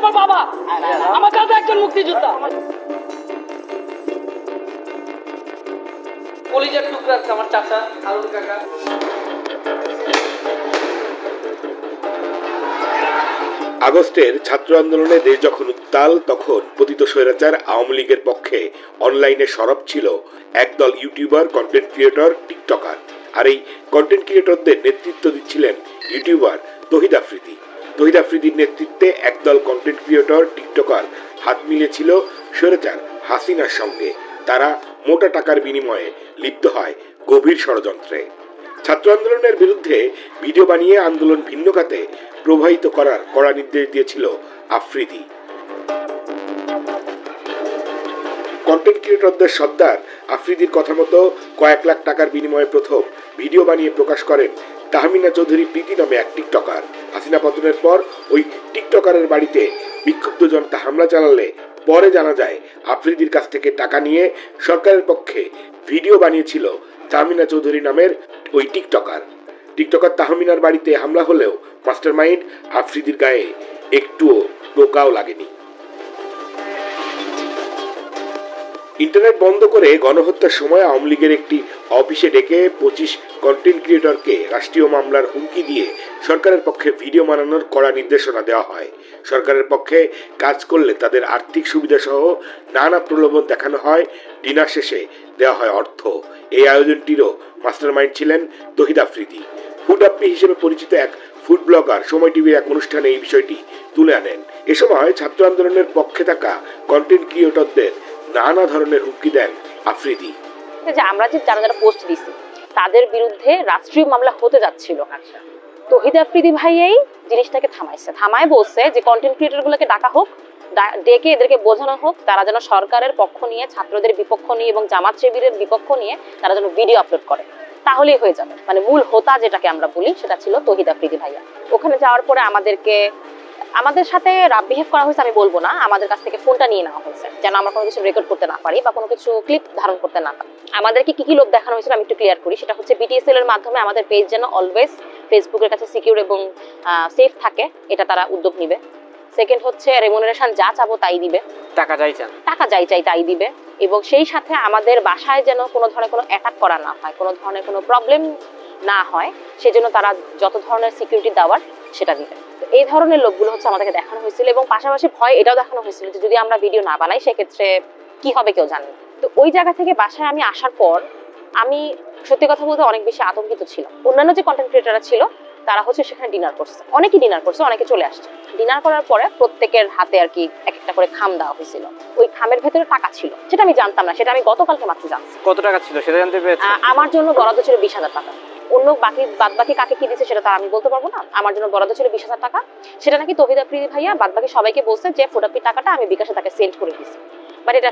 আমার বাবা। আমার একজন মুক্তিযোদ্ধা। কলিজার টুকরা আছে আমার চাচা, হারুন কাকা। আগস্টের ছাত্র আন্দোলনে দেশ যখন উত্তাল, তখন পতিত স্বৈরাচার আওয়ামী লীগের পক্ষে অনলাইনে সরব ছিল একদল ইউটিউবার কন্টেন্ট ক্রিয়েটর টিকটকার আর এই কন্টেন্ট ক্রিয়েটরদের নেতৃত্ব দিচ্ছিলেন ইউটিউবার তহিদ আফ্রিদি। তহিদ আফ্রিদির নেতৃত্বে একদল কন্টেন্ট ক্রিয়েটর টিকটকার হাত মিলেছিল স্বৈরাচার হাসিনার সঙ্গে। তারা মোটা টাকার বিনিময়ে লিপ্ত হয় গভীর ষড়যন্ত্রে। ছাত্র আন্দোলনের বিরুদ্ধে ভিডিও বানিয়ে আন্দোলন ভিন্ন খাতে প্রবাহিত করার কড়া নির্দেশ দিয়েছিল আফ্রিদি। কন্টেন্ট ক্রিয়েটরদের সর্দার আফ্রিদির কথা মতো কয়েক লাখ টাকার বিনিময়ে প্রথম ভিডিও বানিয়ে প্রকাশ করেন তাহমিনা চৌধুরী প্রীতি নামে এক টিকটকার। হাসিনা পতনের পর ওই টিকটকারের বাড়িতে বিক্ষুব্ধ জনতা হামলা চালালে পরে জানা যায় আফ্রিদির কাছ থেকে টাকা নিয়ে সরকারের পক্ষে ভিডিও বানিয়েছিল তাহমিনা চৌধুরী নামের ওই টিকটকার। টিকটকার তাহমিনার বাড়িতে হামলা হলেও মাস্টার মাইন্ড আফ্রিদির গায়ে একটুও টোকাও লাগেনি। ইন্টারনেট বন্ধ করে গণহত্যার সময় আওয়ামী লীগের একটি অফিসে ডেকে পঁচিশ কন্টেন্ট ক্রিয়েটরকে রাষ্ট্রীয় মামলার হুমকি দিয়ে সরকারের পক্ষে ভিডিও বানানোর কড়া নির্দেশনা দেওয়া হয়। সরকারের পক্ষে কাজ করলে তাদের আর্থিক সুবিধা সহ নানা প্রলোভন দেখানো হয়। ডিনার শেষে দেওয়া হয় অর্থ। এই আয়োজনটিরও মাস্টারমাইন্ড ছিলেন তহিদ আফ্রিদি। ফুড আপ্পি হিসেবে পরিচিত এক ফুড ব্লগার সময় টিভির এক অনুষ্ঠানে এই বিষয়টি তুলে আনেন। এ সময় ছাত্র আন্দোলনের পক্ষে থাকা কন্টেন্ট ক্রিয়েটরদের নানা ধরনের হুমকি দেন আফ্রিদি। যে আমরা যে যারা যারা পোস্ট দিছি, তাদের বিরুদ্ধে রাষ্ট্রীয় মামলা হতে যাচ্ছিল। তহিদ আফ্রিদি ভাইয়াই জিনিসটাকে থামাইছে। থামায় বলছে যে কন্টেন্ট ক্রিয়েটর গুলোকে ডাকা হোক ডেকে এদেরকে বোঝানো হোক, তারা যেন সরকারের পক্ষ নিয়ে, ছাত্রদের বিপক্ষ নিয়ে এবং জামাত শিবিরের বিপক্ষ নিয়ে তারা যেন ভিডিও আপলোড করে। তাহলেই হয়ে যাবে। মানে মূল হোতা যেটাকে আমরা বলি, সেটা ছিল তহিদ আফ্রিদি ভাইয়া। ওখানে যাওয়ার পরে আমাদেরকে আমাদের সাথে রাব বিহেভ করা হয়েছে আমি বলব না। আমাদের কাছ থেকে ফোনটা নিয়ে নেওয়া হয়েছে যেন আমরা কোনো কিছু রেকর্ড করতে না পারি বা কোনো কিছু ক্লিপ ধারণ করতে না পারি। আমাদেরকে কি কি লোক দেখানো হয়েছিল আমি একটু ক্লিয়ার করি। সেটা হচ্ছে বিটিএসএল এর মাধ্যমে আমাদের পেজ যেন অলওয়েজ ফেসবুকের কাছে সিকিউর এবং সেফ থাকে এটা তারা উদ্যোগ নিবে। সেকেন্ড হচ্ছে রেমুনারেশন যা চাবো তাই দিবে। টাকা যাই চান। টাকা যাই চাই তাই দিবে। এবং সেই সাথে আমাদের বাসায় যেন কোনো ধরনের কোনো অ্যাটাক করা না হয় কোনো ধরনের কোনো প্রবলেম না হয় সেজন্য তারা যত ধরনের সিকিউরিটি দেওয়ার সেটা দিবে। এই ধরনের লোকগুলো হচ্ছে আমাদেরকে দেখানো হয়েছিল এবং পাশাপাশি ভয় এটাও দেখানো হয়েছিল যে যদি আমরা ভিডিও না বানাই সেক্ষেত্রে কি হবে কেউ জানে তো ওই জায়গা থেকে বাসায় আমি আসার পর আমি সত্যি কথা বলতে অনেক বেশি আতঙ্কিত ছিলাম। অন্যান্য যে কন্টেন্ট ক্রিয়েটাররা ছিল তারা হচ্ছে সেখানে ডিনার করছে। অনেকে ডিনার করছে অনেকে চলে আসছে। ডিনার করার পরে প্রত্যেকের হাতে আর কি এক একটা করে খাম দেওয়া হয়েছিল। ওই খামের ভেতরে টাকা ছিল। সেটা আমি জানতাম না সেটা আমি গতকালকে মাত্র জানছি। কত টাকা ছিল সেটা জানতে পেরেছি আমার জন্য বরাদ্দ ছিল বিশ হাজার টাকা। অন্য বাকি বাদ বাকি কাকে কি দিচ্ছে সেটা তো আমি বলতে পারব না। আমার জন্য বরাদ্দ ছিল বিশ হাজার টাকা। সেটা নাকি তহিদ আফ্রিদি ভাইয়া বাদ বাকি সবাইকে বলছে যে ফোটাপির টাকাটা আমি বিকাশে তাকে সেন্ড করে দিচ্ছি বাট এটা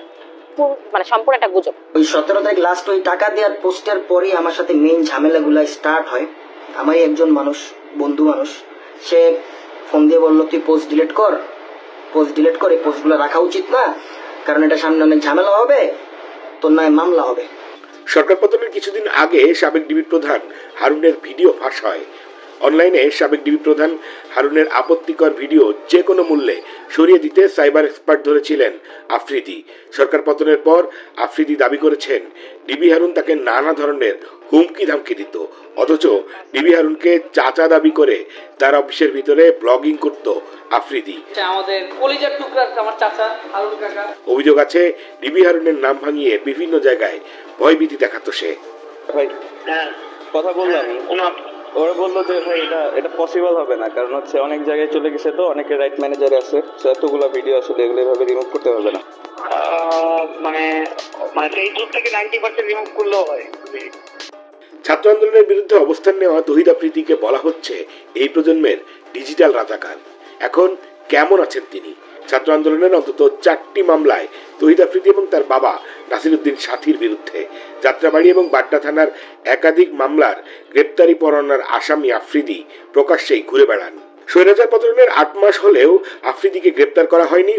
মানে সম্পূর্ণ একটা গুজব। ওই সতেরো তারিখ লাস্ট ওই টাকা দেওয়ার পোস্টের পরেই আমার সাথে মেইন ঝামেলাগুলো স্টার্ট হয়। আমারই একজন মানুষ, বন্ধু মানুষ, সে ফোন দিয়ে বলল, তুই পোস্ট ডিলিট কর। পোস্ট ডিলিট করে পোস্টগুলো রাখা উচিত না। কারণ এটা সামনে অনেক ঝামেলা হবে, তোর নয় মামলা হবে। সরকার পতনের কিছুদিন আগে সাবেক ডিবি প্রধান হারুনের ভিডিও ফাঁস হয়। অনলাইনে সাবেক ডিবি প্রধান হারুনের আপত্তিকর ভিডিও যে কোনো মূল্যে সরিয়ে দিতে সাইবার এক্সপার্ট ধরেছিলেন আফ্রিদি। সরকার পতনের পর আফ্রিদি দাবি করেছেন ডিবি হারুন তাকে নানা ধরনের হুমকি ধামকি দিত অথচ ডিবি হারুনকে চাচা দাবি করে তার অফিসের ভিতরে ব্লগিং করত আফ্রিদি। আমাদের কলিজার টুকরা আমার চাচা হারুন কাকা। অভিযোগ আছে ডিবি হারুনের নাম ভাঙিয়ে বিভিন্ন জায়গায় ভয়ভীতি দেখাতো সে। কথা বললাম। ওরা বলল যে ভাই এটা এটা পসিবল হবে না। কারণ হচ্ছে অনেক জায়গায় চলে গেছে তো অনেকে রাইট ম্যানেজার আছে। এতগুলো ভিডিও আসলে এগুলো এভাবে রিমুভ করতে পারবে না। আহ, মানে মানে ফেসবুক থেকে নাইনটি পার্সেন্ট রিমুভ করলেও হয়। ছাত্র আন্দোলনের বিরুদ্ধে অবস্থান নেওয়া তহিদ আফ্রিদিকে বলা হচ্ছে এই প্রজন্মের ডিজিটাল রাজাকার। এখন কেমন আছেন তিনি? ছাত্র আন্দোলনের অন্তত চারটি মামলায় তহিদ আফ্রিদি এবং তার বাবা নাসিরুদ্দিন সাথীর বিরুদ্ধে। যাত্রাবাড়ি এবং বাড্ডা থানার একাধিক মামলার গ্রেপ্তারি পরোয়ানার আসামি আফ্রিদি প্রকাশ্যেই ঘুরে বেড়ান। স্বৈরাচার পতনের আট মাস হলেও আফ্রিদিকে গ্রেপ্তার করা হয়নি।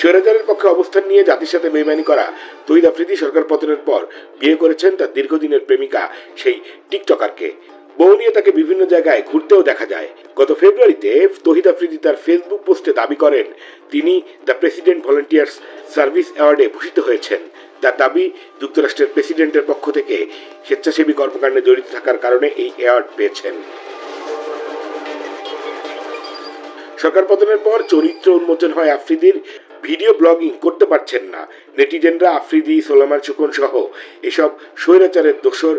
স্বৈরাচারের পক্ষে অবস্থান নিয়ে জাতির সাথে বেইমানি করা তহিদ আফ্রিদি সরকার পতনের পর বিয়ে করেছেন তার দীর্ঘদিনের প্রেমিকা সেই টিকটকারকে। বউ নিয়ে তাকে বিভিন্ন জায়গায় ঘুরতেও দেখা যায়। গত ফেব্রুয়ারিতে তহিদ আফ্রিদি তার ফেসবুক পোস্টে দাবি করেন, তিনি দ্য প্রেসিডেন্ট ভলেন্টিয়ার্স সার্ভিস অ্যাওয়ার্ডে ভূষিত হয়েছেন। তার দাবি, যুক্তরাষ্ট্রের প্রেসিডেন্টের পক্ষ থেকে স্বেচ্ছাসেবী কর্মকাণ্ডে জড়িত থাকার কারণে এই অ্যাওয়ার্ড পেয়েছেন। সরকার পতনের পর চরিত্র উন্মোচন হয় আফ্রিদির। ভিডিও ব্লগিং করতে পারছেন না। নেটিজেনরা আফ্রিদি সোলামান সুকন সহ এসব স্বৈরাচারের দোসর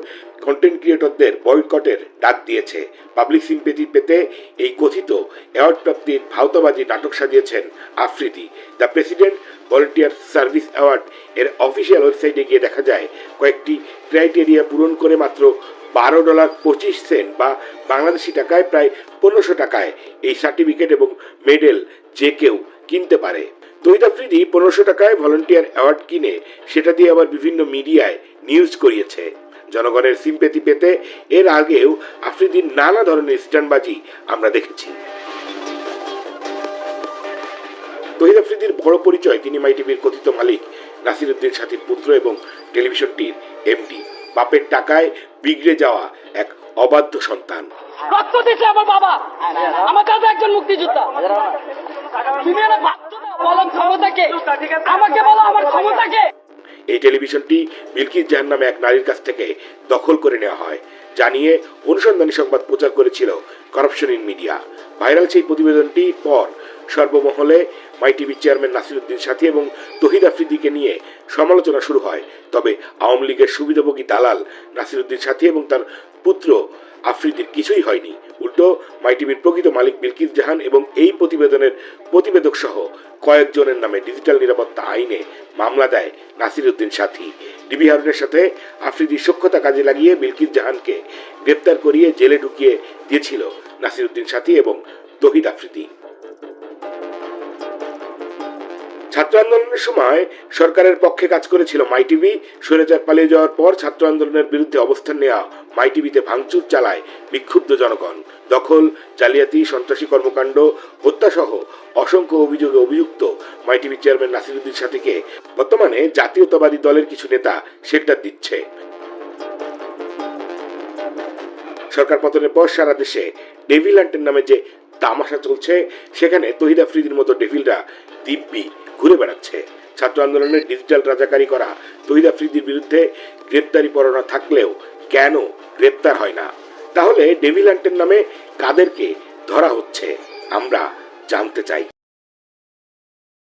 কন্টেন্ট ক্রিয়েটরদের বয়কটের ডাক দিয়েছে। পাবলিক সিম্পেথি পেতে এই কথিত অ্যাওয়ার্ড প্রাপ্তির ভাওতাবাজি নাটক সাজিয়েছেন Afridi. The president volunteer service award এর অফিসিয়াল ওয়েবসাইটে গিয়ে দেখা যায়, কয়েকটি ক্রাইটেরিয়া পূরণ করে মাত্র বারো ডলার পঁচিশ সেন্ট বা বাংলাদেশি টাকায় প্রায় পনেরোশো টাকায় এই সার্টিফিকেট এবং মেডেল যে কেউ কিনতে পারে। তহিদ আফ্রিদি পনেরোশো টাকায় ভলেন্টিয়ার অ্যাওয়ার্ড কিনে সেটা দিয়ে আবার বিভিন্ন মিডিয়ায় নিউজ করিয়েছে। জনগণের সিম্পেথি পেতে এর আগেও আফ্রিদির নানা ধরনের স্ট্যান্ডবাজি আমরা দেখেছি। তহিদ আফ্রিদির বড় পরিচয় তিনি মাই টিভির কথিত মালিক নাসিরুদ্দিন সাথীর পুত্র এবং টেলিভিশনটির এমডি। বাপের টাকায় বিগড়ে যাওয়া এক অবাধ্য সন্তান। রক্ত দিয়েছে আমার বাবা। আমার দাদা একজন মুক্তিযোদ্ধা। তুমি একটা ভাবছ না বলো ক্ষমতাকে আমাকে টেলিভিশনটি বিলকিস জাহান নামে এক নারীর কাছ থেকে দখল করে নেওয়া হয়, জানিয়ে অনুসন্ধানী সংবাদ প্রচার করেছিল করাপশন ইন মিডিয়া। ভাইরাল সেই প্রতিবেদনটি পর সর্বমহলে my TV chairman Nasiruddin Sathi এবং তহিদ আফ্রিদিকে নিয়ে সমালোচনা শুরু হয়। তবে আওয়ামী লীগের সুবিধাভোগী দালাল নাসিরুদ্দিন সাথী এবং তার পুত্র আফ্রিদির কিছুই হয়নি। উল্টো মাইটিভির প্রকৃত মালিক বিলকিস জাহান এবং এই প্রতিবেদনের প্রতিবেদক সহ কয়েকজনের নামে ডিজিটাল নিরাপত্তা আইনে মামলা দেয় নাসিরুদ্দিন সাথী। ডিবি হারুনের সাথে আফ্রিদির সক্ষতা কাজে লাগিয়ে বিলকিস জাহানকে গ্রেপ্তার করিয়ে জেলে ঢুকিয়ে দিয়েছিল নাসিরুদ্দিন সাথী এবং তহিদ আফ্রিদি। ছাত্র আন্দোলনের সময় সরকারের পক্ষে কাজ করেছিল মাই টিভি স্বৈরাচার পালিয়ে যাওয়ার পর ছাত্র আন্দোলনের বিরুদ্ধে অবস্থান নেওয়া মাই টিভিতে ভাঙচুর চালায় বিক্ষুব্ধ জনগণ। দখল, জালিয়াতি, সন্ত্রাসী কর্মকাণ্ড, হত্যাসহ অসংখ্য অভিযোগে অভিযুক্ত মাই টিভি চেয়ারম্যান নাসিরুদ্দিন সাথীকে বর্তমানে জাতীয়তাবাদী দলের কিছু নেতা শেল্টার দিচ্ছে। সরকার পতনের পর সারা দেশে ডেভিল আন্টের নামে যে তামাশা চলছে। সেখানে তহিদ আফ্রিদির মতো ডেভিলরা দিব্যি ঘুরে বেড়াচ্ছে। ছাত্র আন্দোলনের ডিজিটাল রাজাকারি করা তহিদ আফ্রিদির বিরুদ্ধে গ্রেপ্তারি পরোয়ানা থাকলেও কেন গ্রেপ্তার হয় না? তাহলে ডেভিল্যান্টের নামে কাদেরকে ধরা হচ্ছে? আমরা জানতে চাই।